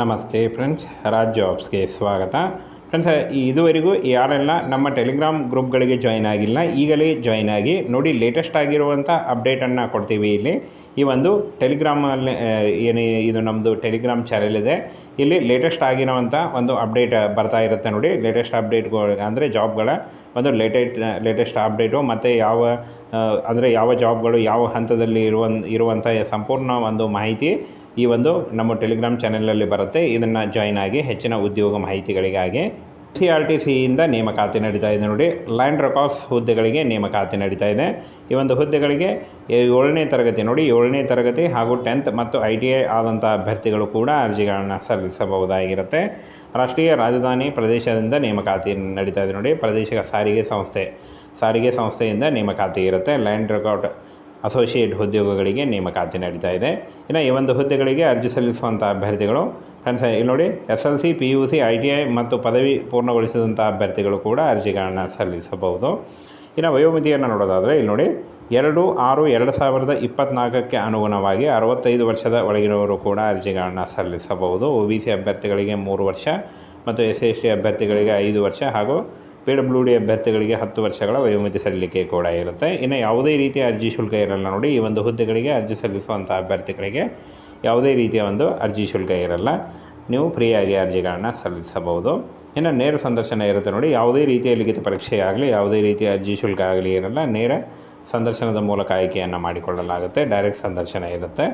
ನಮಸ್ತೆ ಫ್ರೆಂಡ್ಸ್ ರಾಜ್ ಜಾಬ್ಸ್ಗೆ ಸ್ವಾಗತ. ಫ್ರೆಂಡ್ಸ್, ಇದುವರೆಗೂ ಯಾರೆಲ್ಲ ನಮ್ಮ ಟೆಲಿಗ್ರಾಮ್ ಗ್ರೂಪ್ಗಳಿಗೆ ಜಾಯ್ನ್ ಆಗಿಲ್ಲ, ಈಗಲೇ ಜಾಯ್ನ್ ಆಗಿ ನೋಡಿ ಲೇಟೆಸ್ಟ್ ಆಗಿರುವಂಥ ಅಪ್ಡೇಟನ್ನು ಕೊಡ್ತೀವಿ ಇಲ್ಲಿ. ಈ ಒಂದು ಟೆಲಿಗ್ರಾಮಲ್ಲಿ ಏನು ಇದು ನಮ್ಮದು ಟೆಲಿಗ್ರಾಮ್ ಚಾನೆಲ್ ಇದೆ. ಇಲ್ಲಿ ಲೇಟೆಸ್ಟ್ ಆಗಿರುವಂಥ ಒಂದು ಅಪ್ಡೇಟ್ ಬರ್ತಾ ಇರುತ್ತೆ ನೋಡಿ. ಲೇಟೆಸ್ಟ್ ಅಪ್ಡೇಟ್ಗಳು ಅಂದರೆ ಜಾಬ್ಗಳ ಒಂದು ಲೇಟೆಸ್ಟ್ ಲೇಟೆಸ್ಟ್ ಅಪ್ಡೇಟು ಮತ್ತು ಯಾವ ಅಂದರೆ ಯಾವ ಜಾಬ್ಗಳು ಯಾವ ಹಂತದಲ್ಲಿ ಇರುವ ಇರುವಂಥ ಸಂಪೂರ್ಣ ಒಂದು ಮಾಹಿತಿ ಈ ಒಂದು ನಮ್ಮ ಟೆಲಿಗ್ರಾಮ್ ಚಾನೆಲಲ್ಲಿ ಬರುತ್ತೆ. ಇದನ್ನು ಜಾಯಿನ್ ಆಗಿ ಹೆಚ್ಚಿನ ಉದ್ಯೋಗ ಮಾಹಿತಿಗಳಿಗಾಗಿ ಸಿ ಆರ್ ಟಿ ಸಿಯಿಂದ ನೇಮಕಾತಿ ನಡೀತಾ ಇದೆ ನೋಡಿ. ಲ್ಯಾಂಡ್ ರೆಕಾರ್ಡ್ಸ್ ಹುದ್ದೆಗಳಿಗೆ ನೇಮಕಾತಿ ನಡೀತಾ ಇದೆ. ಈ ಒಂದು ಹುದ್ದೆಗಳಿಗೆ ಏಳನೇ ತರಗತಿ ನೋಡಿ. ಏಳನೇ ತರಗತಿ ಹಾಗೂ ಟೆಂತ್ ಮತ್ತು ಐ ಟಿ ಐ ಆದಂಥ ಅಭ್ಯರ್ಥಿಗಳು ಕೂಡ ಅರ್ಜಿಗಳನ್ನು ಸಲ್ಲಿಸಬಹುದಾಗಿರುತ್ತೆ. ರಾಷ್ಟ್ರೀಯ ರಾಜಧಾನಿ ಪ್ರದೇಶದಿಂದ ನೇಮಕಾತಿ ನಡೀತಾ ಇದೆ ನೋಡಿ. ಪ್ರದೇಶದ ಸಾರಿಗೆ ಸಂಸ್ಥೆ, ಸಾರಿಗೆ ಸಂಸ್ಥೆಯಿಂದ ನೇಮಕಾತಿ ಇರುತ್ತೆ. ಲ್ಯಾಂಡ್ ರೆಕಾರ್ಡ್ ಅಸೋಸಿಯೇಟ್ ಉದ್ಯೋಗಗಳಿಗೆ ನೇಮಕಾತಿ ನಡೀತಾ ಇದೆ. ಇನ್ನು ಈ ಒಂದು ಹುದ್ದೆಗಳಿಗೆ ಅರ್ಜಿ ಸಲ್ಲಿಸುವಂಥ ಅಭ್ಯರ್ಥಿಗಳು ಫ್ರೆಂಡ್ಸ್ ಇಲ್ಲಿ ನೋಡಿ S L C P U C I T I ಮತ್ತು ಪದವಿ ಪೂರ್ಣಗೊಳಿಸಿದಂಥ ಅಭ್ಯರ್ಥಿಗಳು ಕೂಡ ಅರ್ಜಿಗಳನ್ನು ಸಲ್ಲಿಸಬಹುದು. ಇನ್ನು ವಯೋಮಿತಿಯನ್ನು ನೋಡೋದಾದರೆ, ಇಲ್ಲಿ ನೋಡಿ, ಎರಡು ಆರು ಎರಡು ಸಾವಿರದ ಇಪ್ಪತ್ತ್ನಾಲ್ಕಕ್ಕೆ ಅನುಗುಣವಾಗಿ ಅರವತ್ತೈದು ವರ್ಷದ ಒಳಗಿನವರು ಕೂಡ ಅರ್ಜಿಗಳನ್ನು ಸಲ್ಲಿಸಬಹುದು. ಒ ಬಿ ಸಿ ಅಭ್ಯರ್ಥಿಗಳಿಗೆ ಮೂರು ವರ್ಷ ಮತ್ತು ಎಸ್ ಎಸ್ ಟಿ ಅಭ್ಯರ್ಥಿಗಳಿಗೆ ಐದು ವರ್ಷ ಹಾಗೂ ಪಿ ಡಬ್ಲ್ಯೂ ಡಿ ಅಭ್ಯರ್ಥಿಗಳಿಗೆ ಹತ್ತು ವರ್ಷಗಳ ವಯೋಮಿತಿ ಸಲ್ಲಿಕೆ ಕೂಡ ಇರುತ್ತೆ. ಇನ್ನು ಯಾವುದೇ ರೀತಿಯ ಅರ್ಜಿ ಶುಲ್ಕ ಇರಲ್ಲ ನೋಡಿ, ಈ ಒಂದು ಹುದ್ದೆಗಳಿಗೆ ಅರ್ಜಿ ಸಲ್ಲಿಸುವಂಥ ಅಭ್ಯರ್ಥಿಗಳಿಗೆ ಯಾವುದೇ ರೀತಿಯ ಒಂದು ಅರ್ಜಿ ಶುಲ್ಕ ಇರಲ್ಲ. ನೀವು ಫ್ರೀಯಾಗಿ ಅರ್ಜಿಗಳನ್ನು ಸಲ್ಲಿಸಬಹುದು. ಇನ್ನು ನೇರ ಸಂದರ್ಶನ ಇರುತ್ತೆ ನೋಡಿ, ಯಾವುದೇ ರೀತಿಯ ಲಿಖಿತ ಪರೀಕ್ಷೆ ಆಗಲಿ, ಯಾವುದೇ ರೀತಿಯ ಅರ್ಜಿ ಶುಲ್ಕ ಆಗಲಿ ಇರಲ್ಲ, ನೇರ ಸಂದರ್ಶನದ ಮೂಲಕ ಆಯ್ಕೆಯನ್ನು ಮಾಡಿಕೊಳ್ಳಲಾಗುತ್ತೆ, ಡೈರೆಕ್ಟ್ ಸಂದರ್ಶನ ಇರುತ್ತೆ.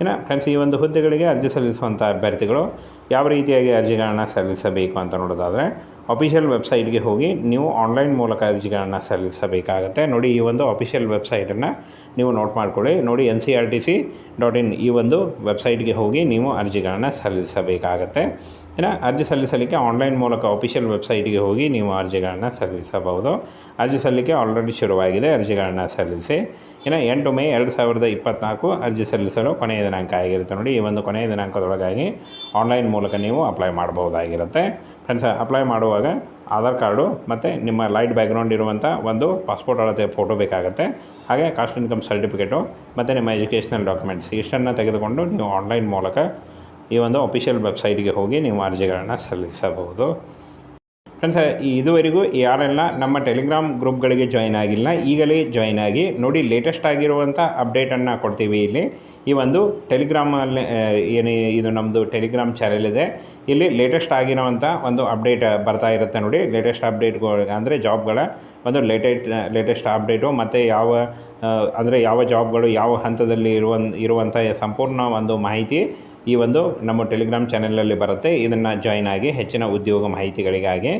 ಇನ್ನು ಫ್ರೆಂಡ್ಸ್ ಈ ಒಂದು ಹುದ್ದೆಗಳಿಗೆ ಅರ್ಜಿ ಸಲ್ಲಿಸುವಂಥ ಅಭ್ಯರ್ಥಿಗಳು ಯಾವ ರೀತಿಯಾಗಿ ಅರ್ಜಿಗಳನ್ನು ಸಲ್ಲಿಸಬೇಕು ಅಂತ ನೋಡೋದಾದರೆ ಅಫಿಷಿಯಲ್ ವೆಬ್ಸೈಟ್ಗೆ ಹೋಗಿ ನೀವು ಆನ್ಲೈನ್ ಮೂಲಕ ಅರ್ಜಿಗಳನ್ನು ಸಲ್ಲಿಸಬೇಕಾಗತ್ತೆ. ನೋಡಿ ಈ ಒಂದು ಅಫಿಷಿಯಲ್ ವೆಬ್ಸೈಟನ್ನು ನೀವು ನೋಟ್ ಮಾಡ್ಕೊಳ್ಳಿ. ನೋಡಿ N C R T C dot in ಈ ಒಂದು ವೆಬ್ಸೈಟ್ಗೆ ಹೋಗಿ ನೀವು ಅರ್ಜಿಗಳನ್ನು ಸಲ್ಲಿಸಬೇಕಾಗತ್ತೆ. ಇನ್ನು ಅರ್ಜಿ ಸಲ್ಲಿಸಲಿಕ್ಕೆ ಆನ್ಲೈನ್ ಮೂಲಕ ಅಫಿಷಿಯಲ್ ವೆಬ್ಸೈಟ್ಗೆ ಹೋಗಿ ನೀವು ಅರ್ಜಿಗಳನ್ನು ಸಲ್ಲಿಸಬಹುದು. ಅರ್ಜಿ ಸಲ್ಲಿಕೆ ಆಲ್ರೆಡಿ ಶುರುವಾಗಿದೆ. ಅರ್ಜಿಗಳನ್ನು ಸಲ್ಲಿಸಿ ಇನ್ನು ಎಂಟು ಮೇ ಎರಡು ಸಾವಿರದ ಇಪ್ಪತ್ತ್ನಾಲ್ಕು ಅರ್ಜಿ ಸಲ್ಲಿಸಲು ಕೊನೆಯ ದಿನಾಂಕ ಆಗಿರುತ್ತೆ ನೋಡಿ. ಈ ಒಂದು ಕೊನೆಯ ದಿನಾಂಕದೊಳಗಾಗಿ ಆನ್ಲೈನ್ ಮೂಲಕ ನೀವು ಅಪ್ಲೈ ಮಾಡಬಹುದಾಗಿರುತ್ತೆ. ಫ್ರೆಂಡ್ಸ್ ಅಪ್ಲೈ ಮಾಡುವಾಗ ಆಧಾರ್ ಕಾರ್ಡು ಮತ್ತು ನಿಮ್ಮ ಲೈಟ್ ಬ್ಯಾಕ್ಗ್ರೌಂಡ್ ಇರುವಂಥ ಒಂದು ಪಾಸ್ಪೋರ್ಟ್ ಅಳತೆ ಫೋಟೋ ಬೇಕಾಗುತ್ತೆ. ಹಾಗೆ ಕಾಸ್ಟ್ ಇನ್ಕಮ್ ಸರ್ಟಿಫಿಕೇಟು ಮತ್ತು ನಿಮ್ಮ ಎಜುಕೇಷನಲ್ ಡಾಕ್ಯುಮೆಂಟ್ಸ್ ಇಷ್ಟನ್ನು ತೆಗೆದುಕೊಂಡು ನೀವು ಆನ್ಲೈನ್ ಮೂಲಕ ಈ ಒಂದು ಅಫಿಷಿಯಲ್ ವೆಬ್ಸೈಟ್ಗೆ ಹೋಗಿ ನೀವು ಅರ್ಜಿಗಳನ್ನು ಸಲ್ಲಿಸಬಹುದು. ಫ್ರೆಂಡ್ಸ್ ಇದುವರೆಗೂ ಯಾರೆಲ್ಲ ನಮ್ಮ ಟೆಲಿಗ್ರಾಮ್ ಗ್ರೂಪ್ಗಳಿಗೆ ಜಾಯ್ನ್ ಆಗಿಲ್ಲ, ಈಗಲೇ ಜಾಯ್ನ್ ಆಗಿ ನೋಡಿ ಲೇಟೆಸ್ಟ್ ಆಗಿರುವಂಥ ಅಪ್ಡೇಟನ್ನು ಕೊಡ್ತೀವಿ ಇಲ್ಲಿ. ಈ ಒಂದು ಟೆಲಿಗ್ರಾಮಲ್ಲಿ ಏನು ಇದು ನಮ್ಮದು ಟೆಲಿಗ್ರಾಮ್ ಚಾನೆಲ್ ಇದೆ, ಇಲ್ಲಿ ಲೇಟೆಸ್ಟ್ ಆಗಿರೋವಂಥ ಒಂದು ಅಪ್ಡೇಟ್ ಬರ್ತಾ ಇರುತ್ತೆ ನೋಡಿ. ಲೇಟೆಸ್ಟ್ ಅಪ್ಡೇಟ್ಗಳು ಅಂದರೆ ಜಾಬ್ಗಳ, ಒಂದು ಲೇಟೆಸ್ಟ್ ಲೇಟೆಸ್ಟ್ ಅಪ್ಡೇಟು ಮತ್ತು ಯಾವ ಅಂದರೆ ಯಾವ ಜಾಬ್ಗಳು ಯಾವ ಹಂತದಲ್ಲಿ ಇರುವ ಇರುವಂಥ ಸಂಪೂರ್ಣ ಒಂದು ಮಾಹಿತಿ ಈ ಒಂದು ನಮ್ಮ ಟೆಲಿಗ್ರಾಮ್ ಚಾನೆಲ್ನಲ್ಲಿ ಬರುತ್ತೆ. ಇದನ್ನು ಜಾಯ್ನ್ ಆಗಿ ಹೆಚ್ಚಿನ ಉದ್ಯೋಗ ಮಾಹಿತಿಗಳಿಗಾಗಿ